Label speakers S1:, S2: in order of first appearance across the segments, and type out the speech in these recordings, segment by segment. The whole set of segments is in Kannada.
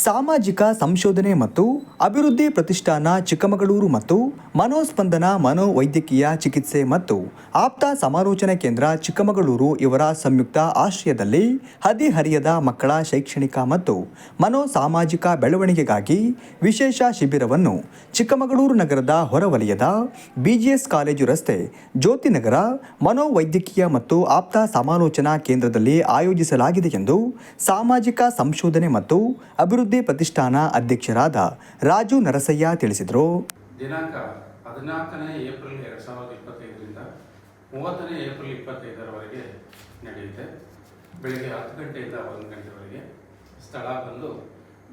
S1: ಸಾಮಾಜಿಕ ಸಂಶೋಧನೆ ಮತ್ತು ಅಭಿವೃದ್ಧಿ ಪ್ರತಿಷ್ಠಾನ ಚಿಕ್ಕಮಗಳೂರು ಮತ್ತು ಮನೋಸ್ಪಂದನ ಮನೋವೈದ್ಯಕೀಯ ಚಿಕಿತ್ಸೆ ಮತ್ತು ಆಪ್ತ ಸಮಾಲೋಚನೆ ಕೇಂದ್ರ ಚಿಕ್ಕಮಗಳೂರು ಇವರ ಸಂಯುಕ್ತ ಆಶ್ರಯದಲ್ಲಿ ಹದಿಹರಿಯದ ಮಕ್ಕಳ ಶೈಕ್ಷಣಿಕ ಮತ್ತು ಮನೋಸಾಮಾಜಿಕ ಬೆಳವಣಿಗೆಗಾಗಿ ವಿಶೇಷ ಶಿಬಿರವನ್ನು ಚಿಕ್ಕಮಗಳೂರು ನಗರದ ಹೊರವಲಯದ ಬಿಜಿಎಸ್ ಕಾಲೇಜು ರಸ್ತೆ ಜ್ಯೋತಿನಗರ ಮನೋವೈದ್ಯಕೀಯ ಮತ್ತು ಆಪ್ತ ಸಮಾಲೋಚನಾ ಕೇಂದ್ರದಲ್ಲಿ ಆಯೋಜಿಸಲಾಗಿದೆ ಎಂದು ಸಾಮಾಜಿಕ ಸಂಶೋಧನೆ ಮತ್ತು ಅಭಿವೃದ್ಧಿ ಪ್ರತಿಷ್ಠಾನ ಅಧ್ಯಕ್ಷರಾದ ರಾಜು ನರಸಯ್ಯ ತಿಳಿಸಿದರು.
S2: ದಿನಾಂಕ ಹದಿನಾಲ್ಕನೇ ಏಪ್ರಿಲ್ ಎರಡು ಸಾವಿರದ ಇಪ್ಪತ್ತೈದರಿಂದ ಮೂವತ್ತನೇ ಏಪ್ರಿಲ್ ಇಪ್ಪತ್ತೈದರವರೆಗೆ ನಡೆಯುತ್ತೆ. ಬೆಳಿಗ್ಗೆ ಹತ್ತು ಗಂಟೆಯಿಂದ ಒಂದು ಗಂಟೆವರೆಗೆ ಸ್ಥಳ ಬಂದು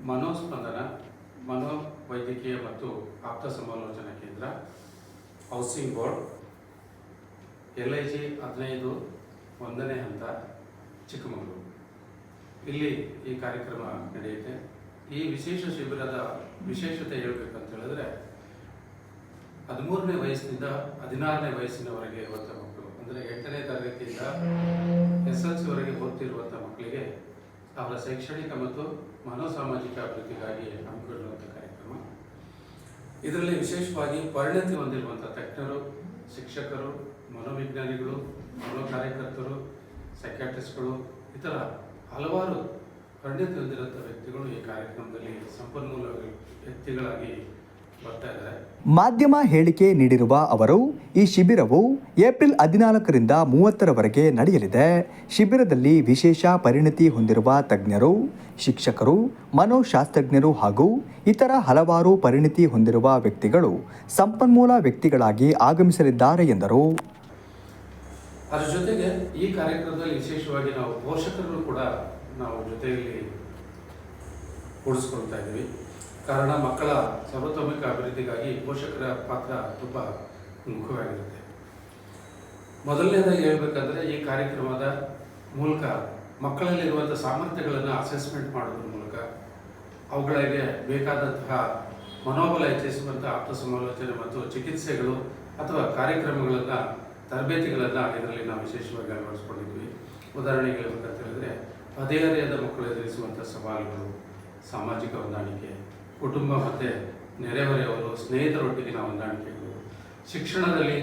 S2: ಮನೋಸ್ಪಂದನ, ಮನೋವೈದ್ಯಕೀಯ ಮತ್ತು ಆಪ್ತ ಸಮಾಲೋಚನಾ ಕೇಂದ್ರ, housing board L I G ಹದಿನೈದು, ಒಂದನೇ ಹಂತ ಚಿಕ್ಕಮಗಳೂರು. ಇಲ್ಲಿ ಈ ಕಾರ್ಯಕ್ರಮ ನಡೆಯುತ್ತೆ. ಈ ವಿಶೇಷ ಶಿಬಿರದ ವಿಶೇಷತೆ ಹೇಳ್ಬೇಕಂತ ಹೇಳಿದ್ರೆ, ಹದಿಮೂರನೇ ವಯಸ್ಸಿನಿಂದ ಹದಿನಾರನೇ ವಯಸ್ಸಿನವರೆಗೆ ಇರುವಂಥ ಮಕ್ಕಳು, ಅಂದರೆ ಎಂಟನೇ ತರಗತಿಯಿಂದ ಎಸ್ ಎಲ್ ಸಿವರೆಗೆ ಓದ್ತಿರುವಂಥ ಮಕ್ಕಳಿಗೆ ಅವರ ಶೈಕ್ಷಣಿಕ ಮತ್ತು ಮನೋಸಾಮಾಜಿಕ ಅಭಿವೃದ್ಧಿಗಾಗಿ ಹಮ್ಮಿಕೊಂಡಿರುವಂಥ ಕಾರ್ಯಕ್ರಮ. ಇದರಲ್ಲಿ ವಿಶೇಷವಾಗಿ ಪರಿಣತಿ ಹೊಂದಿರುವಂಥ ತಜ್ಞರು, ಶಿಕ್ಷಕರು, ಮನೋವಿಜ್ಞಾನಿಗಳು ಮನೋ ಕಾರ್ಯಕರ್ತರು ಸೈಕ್ಯಾಟ್ರಿಸ್ಟ್ಗಳು ಇತರ ಹಲವಾರು ಪರಿಣತಿ ಹೊಂದಿರುವಂಥ ವ್ಯಕ್ತಿಗಳು ಈ ಕಾರ್ಯಕ್ರಮದಲ್ಲಿ ಸಂಪನ್ಮೂಲ ವ್ಯಕ್ತಿಗಳಾಗಿ ಬರ್ತಾ ಇದ್ದಾರೆ.
S1: ಮಾಧ್ಯಮ ಹೇಳಿಕೆ ನೀಡಿರುವ ಅವರು ಈ ಶಿಬಿರವು ಏಪ್ರಿಲ್ ಹದಿನಾಲ್ಕರಿಂದ ಮೂವತ್ತರವರೆಗೆ ನಡೆಯಲಿದೆ. ಶಿಬಿರದಲ್ಲಿ ವಿಶೇಷ ಪರಿಣತಿ ಹೊಂದಿರುವ ತಜ್ಞರು ಶಿಕ್ಷಕರು ಮನೋಶಾಸ್ತ್ರಜ್ಞರು ಹಾಗೂ ಇತರ ಹಲವಾರು ಪರಿಣತಿ ಹೊಂದಿರುವ ವ್ಯಕ್ತಿಗಳು ಸಂಪನ್ಮೂಲ ವ್ಯಕ್ತಿಗಳಾಗಿ ಆಗಮಿಸಲಿದ್ದಾರೆ ಎಂದರು.
S2: ಅದರ ಜೊತೆಗೆ ಈ ಕಾರ್ಯಕ್ರಮದಲ್ಲಿ ವಿಶೇಷವಾಗಿ ನಾವು ಪೋಷಕರು ಕೂಡ ನಾವು ಜೊತೆಯಲ್ಲಿ ಕೂಡಿಸ್ಕೊಳ್ತಾ ಇದ್ದೀವಿ. ಕಾರಣ ಮಕ್ಕಳ ಸರ್ವತೋಮುಖ ಅಭಿವೃದ್ಧಿಗಾಗಿ ಪೋಷಕರ ಪಾತ್ರ ತುಂಬ ಮುಖ್ಯವಾಗಿರುತ್ತೆ. ಮೊದಲನೇದಾಗಿ ಹೇಳಬೇಕಂದ್ರೆ ಈ ಕಾರ್ಯಕ್ರಮದ ಮೂಲಕ ಮಕ್ಕಳಲ್ಲಿರುವಂಥ ಸಾಮರ್ಥ್ಯಗಳನ್ನು ಅಸೆಸ್ಮೆಂಟ್ ಮಾಡೋದ್ರ ಮೂಲಕ ಅವುಗಳಿಗೆ ಬೇಕಾದಂತಹ ಮನೋಬಲ ಹೆಚ್ಚಿಸುವಂಥ ಆಪ್ತ ಸಮಾಲೋಚನೆ ಮತ್ತು ಚಿಕಿತ್ಸೆಗಳು ಅಥವಾ ಕಾರ್ಯಕ್ರಮಗಳನ್ನು, ತರಬೇತಿಗಳನ್ನು ಇದರಲ್ಲಿ ನಾವು ವಿಶೇಷವಾಗಿ ಅಳವಡಿಸ್ಕೊಂಡಿದ್ವಿ ಉದಾಹರಣೆಗೆ ಹೇಳ್ಬೇಕಂತ ಹೇಳಿದ್ರೆ ಹದಿಹರೆಯದ ಮಕ್ಕಳು ಎದುರಿಸುವಂಥ ಸವಾಲುಗಳು, ಸಾಮಾಜಿಕ ಹೊಂದಾಣಿಕೆ, ಕುಟುಂಬ ಮತ್ತು ನೆರೆಹೊರೆಯವರು ಸ್ನೇಹಿತರೊಟ್ಟಿಗಿನ ಹೊಂದಾಣಿಕೆಗಳು. ಶಿಕ್ಷಣದಲ್ಲಿ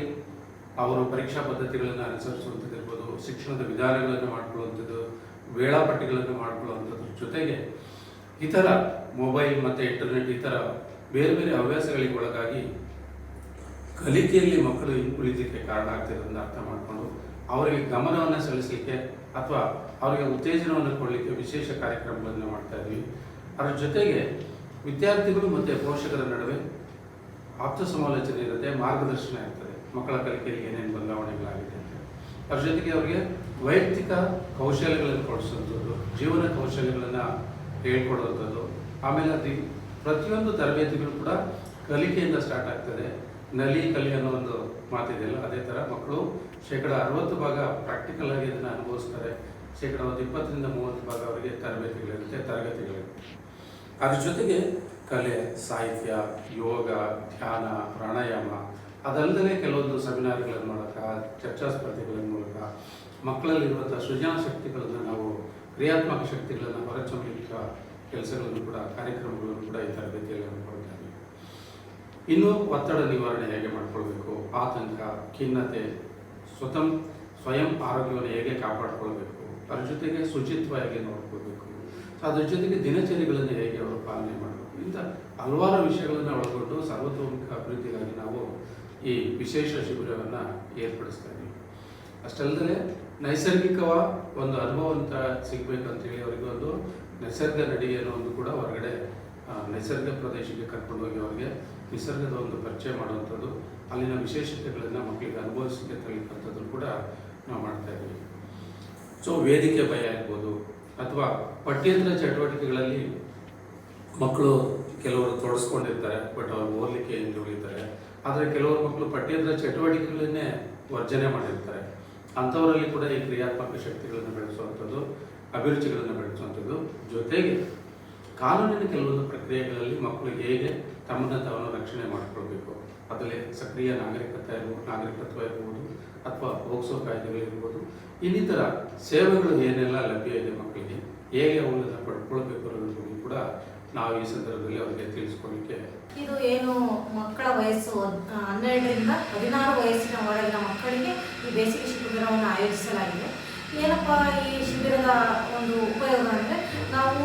S2: ಅವರು ಪರೀಕ್ಷಾ ಪದ್ಧತಿಗಳನ್ನು ಅನುಸರಿಸುವಂಥದ್ದಿರ್ಬೋದು, ಶಿಕ್ಷಣದ ವಿಧಾನಗಳನ್ನು ಮಾಡಿಕೊಳ್ಳುವಂಥದ್ದು, ವೇಳಾಪಟ್ಟಿಗಳನ್ನು ಮಾಡಿಕೊಳ್ಳುವಂಥದ್ರ ಜೊತೆಗೆ ಇತರ ಮೊಬೈಲ್ ಮತ್ತು ಇಂಟರ್ನೆಟ್ ಇತರ ಬೇರೆ ಬೇರೆ ಹವ್ಯಾಸಗಳಿಗೆ ಒಳಗಾಗಿ ಕಲಿಕೆಯಲ್ಲಿ ಮಕ್ಕಳು ಹಿಂದುಳಿದಕ್ಕೆ ಕಾರಣ ಆಗ್ತಿರೋದನ್ನ ಅರ್ಥ ಮಾಡಿಕೊಂಡು ಅವರಿಗೆ ಗಮನವನ್ನು ಸಲ್ಲಿಸಲಿಕ್ಕೆ ಅಥವಾ ಅವರಿಗೆ ಉತ್ತೇಜನವನ್ನು ಕೊಡಲಿಕ್ಕೆ ವಿಶೇಷ ಕಾರ್ಯಕ್ರಮಗಳನ್ನು ಮಾಡ್ತಾ ಇದ್ವಿ. ಅದರ ಜೊತೆಗೆ ವಿದ್ಯಾರ್ಥಿಗಳು ಮತ್ತು ಪೋಷಕರ ನಡುವೆ ಆಪ್ತ ಸಮಾಲೋಚನೆ ಇರುತ್ತೆ, ಮಾರ್ಗದರ್ಶನ ಇರ್ತದೆ. ಮಕ್ಕಳ ಕಲಿಕೆಯಲ್ಲಿ ಏನೇನು ಬದಲಾವಣೆಗಳಾಗಿದೆ ಅಂತ. ಅದ್ರ ಜೊತೆಗೆ ಅವರಿಗೆ ವೈಯಕ್ತಿಕ ಕೌಶಲ್ಯಗಳನ್ನು ಕೊಡಿಸುವಂಥದ್ದು, ಜೀವನ ಕೌಶಲ್ಯಗಳನ್ನು ಹೇಳ್ಕೊಡುವಂಥದ್ದು. ಆಮೇಲೆ ಅದು ಪ್ರತಿಯೊಂದು ತರಬೇತಿಗಳು ಕೂಡ ಕಲಿಕೆಯಿಂದ ಸ್ಟಾರ್ಟ್ ಆಗ್ತದೆ. ನಲಿ ಕಲಿ ಅನ್ನೋ ಒಂದು ಮಾತಿದೆಯಲ್ಲ ಅದೇ ಥರ ಮಕ್ಕಳು ಶೇಕಡ ಅರವತ್ತು ಭಾಗ ಪ್ರಾಕ್ಟಿಕಲ್ ಆಗಿ ಅದನ್ನು ಅನುಭವಿಸ್ತಾರೆ. ಶೇಕಡ ಒಂದು ಇಪ್ಪತ್ತರಿಂದ ಮೂವತ್ತು ಭಾಗ ಅವರಿಗೆ ತರಬೇತಿಗಳಿರುತ್ತೆ, ತರಗತಿಗಳಿರುತ್ತೆ. ಅದ್ರ ಜೊತೆಗೆ ಕಲೆ, ಸಾಹಿತ್ಯ, ಯೋಗ, ಧ್ಯಾನ, ಪ್ರಾಣಾಯಾಮ ಅದಲ್ಲದೆ ಕೆಲವೊಂದು ಸೆಮಿನಾರ್ಗಳ ಮೂಲಕ ಚರ್ಚಾ ಸ್ಪರ್ಧೆಗಳ ಮೂಲಕ ಮಕ್ಕಳಲ್ಲಿರುವಂಥ ಸೃಜನ ಶಕ್ತಿಗಳನ್ನು ನಾವು, ಕ್ರಿಯಾತ್ಮಕ ಶಕ್ತಿಗಳನ್ನು ಹೊರಚೊಮ್ಮಲಿಕ್ಕ ಕೆಲಸಗಳನ್ನು ಕೂಡ ಕಾರ್ಯಕ್ರಮಗಳನ್ನು ಕೂಡ ಈ ತರಬೇತಿಯಲ್ಲಿ ಹಮ್ಮಿಕೊಳ್ತಾ ಇನ್ನು ಒತ್ತಡ ನಿವಾರಣೆ ಹೇಗೆ ಮಾಡಿಕೊಳ್ಬೇಕು? ಆತಂಕ, ಖಿನ್ನತೆ, ಸ್ವತಂ, ಸ್ವಯಂ ಆರೋಗ್ಯವನ್ನು ಹೇಗೆ ಕಾಪಾಡಿಕೊಳ್ಬೇಕು? ಅದ್ರ ಜೊತೆಗೆ ಶುಚಿತ್ವ ಹೇಗೆ ನೋಡ್ಕೋಬೇಕು ಅದ್ರ ಜೊತೆಗೆ ದಿನಚರಿಗಳನ್ನು ಹೇಗೆ ಅವರು ಪಾಲನೆ ಮಾಡಬೇಕು? ಇಂಥ ಹಲವಾರು ವಿಷಯಗಳನ್ನು ಒಳಗೊಂಡು ಸರ್ವತೋಮುಖ ಅಭಿವೃದ್ಧಿಗಾಗಿ ನಾವು ಈ ವಿಶೇಷ ಶಿಬಿರವನ್ನು ಏರ್ಪಡಿಸ್ತಾ ಇದ್ದೀವಿ. ಅಷ್ಟಲ್ಲದೆ ನೈಸರ್ಗಿಕವಾದ ಒಂದು ಅನುಭವ ಅಂತ ಸಿಗಬೇಕು ಅಂತೇಳಿ ಅವರಿಗೆ ಒಂದು ನಿಸರ್ಗ ನಡಿಗೆ ಒಂದು ಕೂಡ ಹೊರಗಡೆ ಆ, ನೈಸರ್ಗ ಪ್ರದೇಶಕ್ಕೆ ಕರ್ಕೊಂಡೋಗಿ ಅವರಿಗೆ ನಿಸರ್ಗದ ಒಂದು ಪರಿಚಯ ಮಾಡುವಂಥದ್ದು ಅಲ್ಲಿನ ವಿಶೇಷತೆಗಳನ್ನು ಮಕ್ಕಳಿಗೆ ಅನುಭವಿಸಲಿಕ್ಕೆ ತರಲಿಕ್ಕಂಥದ್ದು ಕೂಡ ನಾವು ಮಾಡ್ತಾ ಇದ್ದೀವಿ. ಸೊ ವೇದಿಕೆ ಭಯ ಇರ್ಬೋದು ಅಥವಾ ಪಠ್ಯೇತರ ಚಟುವಟಿಕೆಗಳಲ್ಲಿ ಮಕ್ಕಳು ಕೆಲವರು ತೊಡಸ್ಕೊಂಡಿರ್ತಾರೆ ಬಟ್ ಅವ್ರು ಓದಲಿಕ್ಕೆ ಹಿಂದುಳಿತಾರೆ ಆದರೆ ಕೆಲವರು ಮಕ್ಕಳು ಪಠ್ಯೇತರ ಚಟುವಟಿಕೆಗಳನ್ನೇ ವರ್ಜನೆ ಮಾಡಿರ್ತಾರೆ. ಅಂಥವರಲ್ಲಿ ಕೂಡ ಈ ಕ್ರಿಯಾತ್ಮಕ ಶಕ್ತಿಗಳನ್ನು ಬೆಳೆಸುವಂಥದ್ದು ಅಭಿರುಚಿಗಳನ್ನು ಬೆಳೆಸುವಂಥದ್ದು ಜೊತೆಗೆ ಕಾನೂನಿನ ಕೆಲವೊಂದು ಪ್ರಕ್ರಿಯೆಗಳಲ್ಲಿ ಮಕ್ಕಳು ಹೇಗೆ ತಮ್ಮನ್ನು ತಾವನ್ನು ರಕ್ಷಣೆ ಮಾಡಿಕೊಳ್ಬೇಕು? ಅದರಲ್ಲಿ ಸಕ್ರಿಯ ನಾಗರಿಕತೆ ಇರ್ಬೋದು, ನಾಗರಿಕತ್ವ ಇರ್ಬೋದು, ಅಥವಾ ಪೋಕ್ಸೋ ಕಾಯ್ದೆಗಳಿರ್ಬೋದು ಇನ್ನಿತರ ಸೇವೆಗಳು ಏನೆಲ್ಲ ಲಭ್ಯ ಇದೆ ಮಕ್ಕಳಿಗೆ? ಹೇಗೆ ಅವುಗಳನ್ನು ಪಡ್ಕೊಳ್ಬೇಕು ಅನ್ನೋದನ್ನು ಕೂಡ ನಾವು ಈ ಸಂದರ್ಭದಲ್ಲಿ ಅವರಿಗೆ ತಿಳಿಸ್ಕೊಳ್ಳಿಕ್ಕೆ
S3: ಇದು ಏನು ಮಕ್ಕಳ ವಯಸ್ಸು ಹನ್ನೆರಡರಿಂದ ಹದಿನಾರು ವಯಸ್ಸಿನ ಒಳಗಿನ ಮಕ್ಕಳಿಗೆ ಈ ಬೇಸಿಗೆ ಶಿಬಿರವನ್ನು ಆಯೋಜಿಸಲಾಗಿದೆ. ಏನಪ್ಪ ಈ ಶಿಬಿರದ ಒಂದು ಉಪಯೋಗ ಅಂದರೆ ನಾವು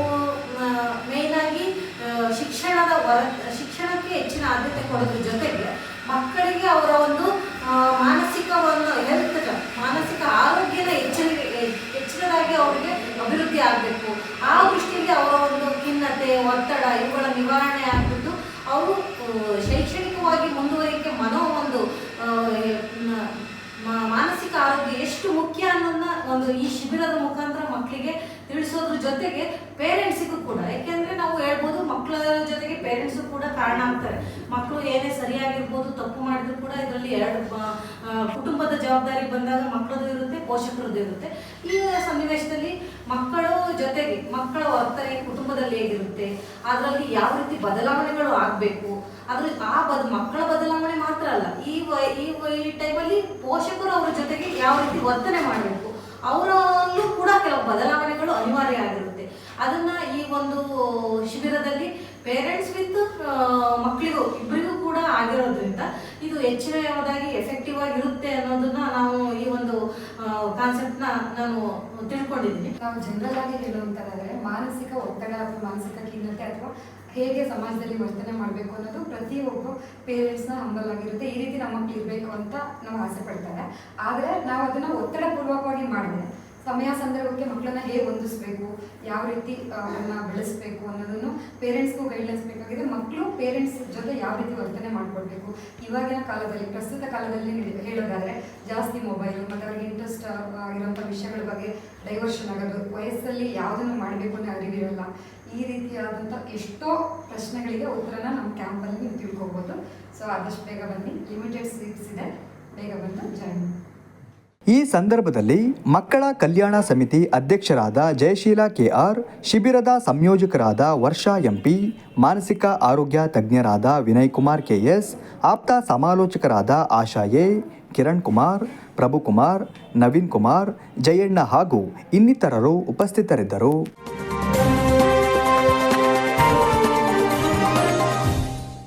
S3: ಮೇಯ್ನಾಗಿ ಶಿಕ್ಷಣದ ವರ, ಶಿಕ್ಷಣಕ್ಕೆ ಹೆಚ್ಚಿನ ಆದ್ಯತೆ ಕೊಡೋದ್ರ ಜೊತೆಗೆ ಮಕ್ಕಳಿಗೆ ಅವರ ಒಂದು ಮಾನಸಿಕ ಒಂದು ಹೆಲ್ತ್ ಮಾನಸಿಕ ಆರೋಗ್ಯನ ಹೆಚ್ಚಿನ, ಹೆಚ್ಚಿನದಾಗಿ ಅವರಿಗೆ ಅಭಿವೃದ್ಧಿ ಆಗಬೇಕು. ಆ ದೃಷ್ಟಿಯಲ್ಲಿ ಅವರ ಒಂದು ಖಿನ್ನತೆ, ಒತ್ತಡ ಇವುಗಳ ನಿವಾರಣೆ ಆಗಿಬಿಟ್ಟು ಅವರು ಶೈಕ್ಷಣಿಕವಾಗಿ ಮುಂದುವರಿಕೆ ಮನೋ ಒಂದು ಆರೋಗ್ಯ ಎಷ್ಟು ಮುಖ್ಯ ಅನ್ನೋದನ್ನ ಒಂದು ಈ ಶಿಬಿರದ ಮುಖಾಂತರ ಮಕ್ಕಳಿಗೆ ತಿಳಿಸೋದ್ರ ಜೊತೆಗೆ ಪೇರೆಂಟ್ಸಿಗೂ ಕೂಡ. ಯಾಕೆಂದ್ರೆ ನಾವು ಹೇಳ್ಬೋದು ಮಕ್ಕಳ ಜೊತೆಗೆ ಪೇರೆಂಟ್ಸು ಕೂಡ ಕಾರಣ ಆಗ್ತಾರೆ. ಮಕ್ಕಳು ಏನೇ ಸರಿಯಾಗಿರ್ಬೋದು, ತಪ್ಪು ಮಾಡಿದ್ರು ಕೂಡ ಇದರಲ್ಲಿ ಎರಡು ಕುಟುಂಬದ ಜವಾಬ್ದಾರಿ ಬಂದಾಗ ಮಕ್ಕಳದು ಇರುತ್ತೆ, ಪೋಷಕರದ್ದು ಇರುತ್ತೆ. ಈ ಸನ್ನಿವೇಶದಲ್ಲಿ ಮಕ್ಕಳು ಜೊತೆಗೆ ಮಕ್ಕಳ ವರ್ತನೆ ಕುಟುಂಬದಲ್ಲಿ ಹೇಗಿರುತ್ತೆ, ಅದರಲ್ಲಿ ಯಾವ ರೀತಿ ಬದಲಾವಣೆಗಳು ಆಗಬೇಕು ಅದ್ರ ಆ ಬದ್ ಮಕ್ಕಳ ಬದಲಾವಣೆ ಮಾತ್ರ ಅಲ್ಲ. ಈ ಈ ಟೈಮಲ್ಲಿ ಪೋಷಕರು ಅವ್ರ ಜೊತೆಗೆ ಯಾವ ರೀತಿ ವರ್ತನೆ ಮಾಡಬೇಕು, ಅವರಲ್ಲೂ ಕೂಡ ಕೆಲವು ಬದಲಾವಣೆಗಳು ಅನಿವಾರ್ಯ ಆಗಿರುತ್ತೆ. ಅದನ್ನ ಈ ಒಂದು ಶಿಬಿರದಲ್ಲಿ ಪೇರೆಂಟ್ಸ್ ವಿತ್ ಮಕ್ಕಳಿಗೂ ಇಬ್ಬರಿಗೂ ಕೂಡ ಆಗಿರೋದ್ರಿಂದ ಇದು ಹೆಚ್ಚಿನ ಯಾವುದಾಗಿ ಎಫೆಕ್ಟಿವ್ ಕಾನ್ಸೆಪ್ಟ್ನ ನಾನು ತಿಳ್ಕೊಂಡಿದ್ದೀನಿ.
S4: ನಾವು ಜನರಲ್ ಆಗಿ ಹೇಳುವಂತಾದ್ರೆ ಮಾನಸಿಕ ಒತ್ತಡ ಅಥವಾ ಮಾನಸಿಕ ಖಿನ್ನತೆ ಅಥವಾ ಹೇಗೆ ಸಮಾಜದಲ್ಲಿ ವರ್ತನೆ ಮಾಡಬೇಕು ಅನ್ನೋದು ಪ್ರತಿಯೊಬ್ಬ ಪೇರೆಂಟ್ಸ್ನ ಹಂಬಲ್ ಆಗಿರುತ್ತೆ. ಈ ರೀತಿ ನಮ್ಮ ಇರಬೇಕು ಅಂತ ನಾವು ಆಸೆ ಪಡ್ತಾರೆ. ಆದರೆ ನಾವು ಅದನ್ನು ಒತ್ತಡ ಪೂರ್ವಕವಾಗಿ ಮಾಡಿದ್ರೆ ಸಮಯ ಸಂದರ್ಭಕ್ಕೆ ಮಕ್ಕಳನ್ನ ಹೇಗೆ ಹೊಂದಿಸ್ಬೇಕು, ಯಾವ ರೀತಿ ಅದನ್ನ ಬೆಳೆಸಬೇಕು ಅನ್ನೋದನ್ನು ಪೇರೆಂಟ್ಸ್ಗೂ ಗೈಡ್ಲೈನ್ಸ್ ಬೇಕಾಗಿದೆ ಮಕ್ಕಳು ಪೇರೆಂಟ್ಸ್ ಜೊತೆ ಯಾವ ರೀತಿ ವರ್ತನೆ ಮಾಡ್ಕೊಳ್ಬೇಕು. ಇವಾಗಿನ ಕಾಲದಲ್ಲಿ, ಪ್ರಸ್ತುತ ಕಾಲದಲ್ಲಿ ಹೇಳೋದಾದರೆ ಜಾಸ್ತಿ ಮೊಬೈಲ್ ಮತ್ತು ಅವ್ರಿಗೆ ಇಂಟ್ರೆಸ್ಟ್ ಆಗಿರುವಂಥ ವಿಷಯಗಳ ಬಗ್ಗೆ ಡೈವರ್ಷನ್ ಆಗೋದು, ವಯಸ್ಸಲ್ಲಿ ಯಾವುದನ್ನು ಮಾಡಬೇಕು ಅನ್ನೋ ಅರಿವಿರಲ್ಲ. ಈ ರೀತಿಯಾದಂಥ ಎಷ್ಟೋ ಪ್ರಶ್ನೆಗಳಿಗೆ ಉತ್ತರನ ನಮ್ಮ ಕ್ಯಾಂಪಲ್ಲಿ ನೀವು ತಿಳ್ಕೊಬೋದು. ಸೊ ಆದಷ್ಟು ಬೇಗ ಬನ್ನಿ. ಲಿಮಿಟೆಡ್ ಸೀಟ್ಸ್ ಇದೆ. ಬೇಗ ಬಂದು ಜಾಯಿನ್
S1: ಈ ಸಂದರ್ಭದಲ್ಲಿ ಮಕ್ಕಳ ಕಲ್ಯಾಣ ಸಮಿತಿ ಅಧ್ಯಕ್ಷರಾದ ಜಯಶೀಲ ಕೆಆರ್, ಶಿಬಿರದ ಸಂಯೋಜಕರಾದ ವರ್ಷಾ ಎಂಪಿ, ಮಾನಸಿಕ ಆರೋಗ್ಯ ತಜ್ಞರಾದ ವಿನಯ್ ಕುಮಾರ್ ಕೆಎಸ್, ಆಪ್ತ ಸಮಾಲೋಚಕರಾದ ಆಶಾ ಎ, ಕಿರಣ್ ಕುಮಾರ್ ಪ್ರಭುಕುಮಾರ್ ನವೀನ್ ಕುಮಾರ್, ಜಯಣ್ಣ ಹಾಗೂ ಇನ್ನಿತರರು ಉಪಸ್ಥಿತರಿದ್ದರು.